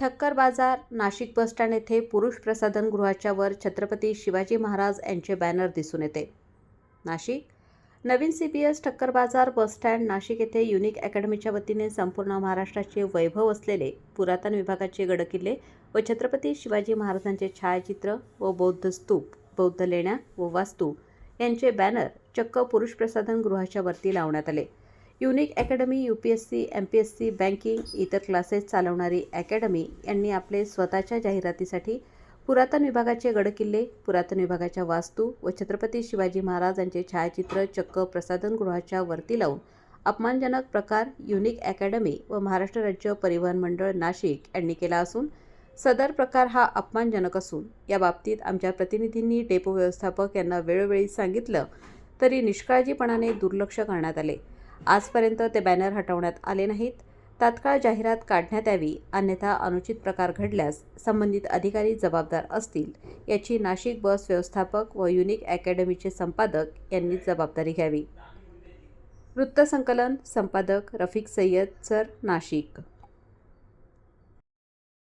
ठक्कर बाजार नाशिक बसस्टँड येथे पुरुष प्रसाधन गृहाच्या वर छत्रपती शिवाजी महाराज यांचे बॅनर दिसून येते. नाशिक नवीन C B S Thakkar Bazar bus stand Nashik येथे युनिक अकॅडमीच्या वतीने संपूर्ण महाराष्ट्राचे वैभव असलेले पुरातन विभागाचे गडकिल्ले व छत्रपती शिवाजी महाराजांचे छायाचित्र व बौद्ध स्तूप बौद्ध लेण्या व वास्तू यांचे बॅनर चक्क पुरुष प्रसाधन गृहाच्या वरती लावण्यात आले. Unique academy U P S C M P S C banking इतर क्लासेस चालवणारी अकॅडमी यांनी आपले स्वतःच्या जाहिरातीसाठी पुरातन विभागाचे गडकिल्ले पुरातन विभागाच्या वास्तू व छत्रपती शिवाजी महाराज यांचे छायाचित्र चक्क प्रसाधनगृहाच्या वरती लावून अपमानजनक प्रकार युनिक अकॅडमी व महाराष्ट्र राज्य परिवहन मंडळ नाशिक यांनी केला असून सदर प्रकार हा अपमानजनक असून या बाबतीत आमच्या प्रतिनिधींनी डेपो व्यवस्थापक यांना वेळोवेळी सांगितलं तरी निष्काळजीपणाने दुर्लक्ष करण्यात आले. आजपर्यंत ते बॅनर हटवण्यात आले नाहीत. तात्काळ जाहिरात काढण्यात यावी अन्यथा अनुचित प्रकार घडल्यास संबंधित अधिकारी जबाबदार असतील याची नाशिक बस व्यवस्थापक व युनिक अकॅडमीचे संपादक यांनी जबाबदारी घ्यावी. वृत्तसंकलन संपादक रफिक सय्यद सर नाशिक.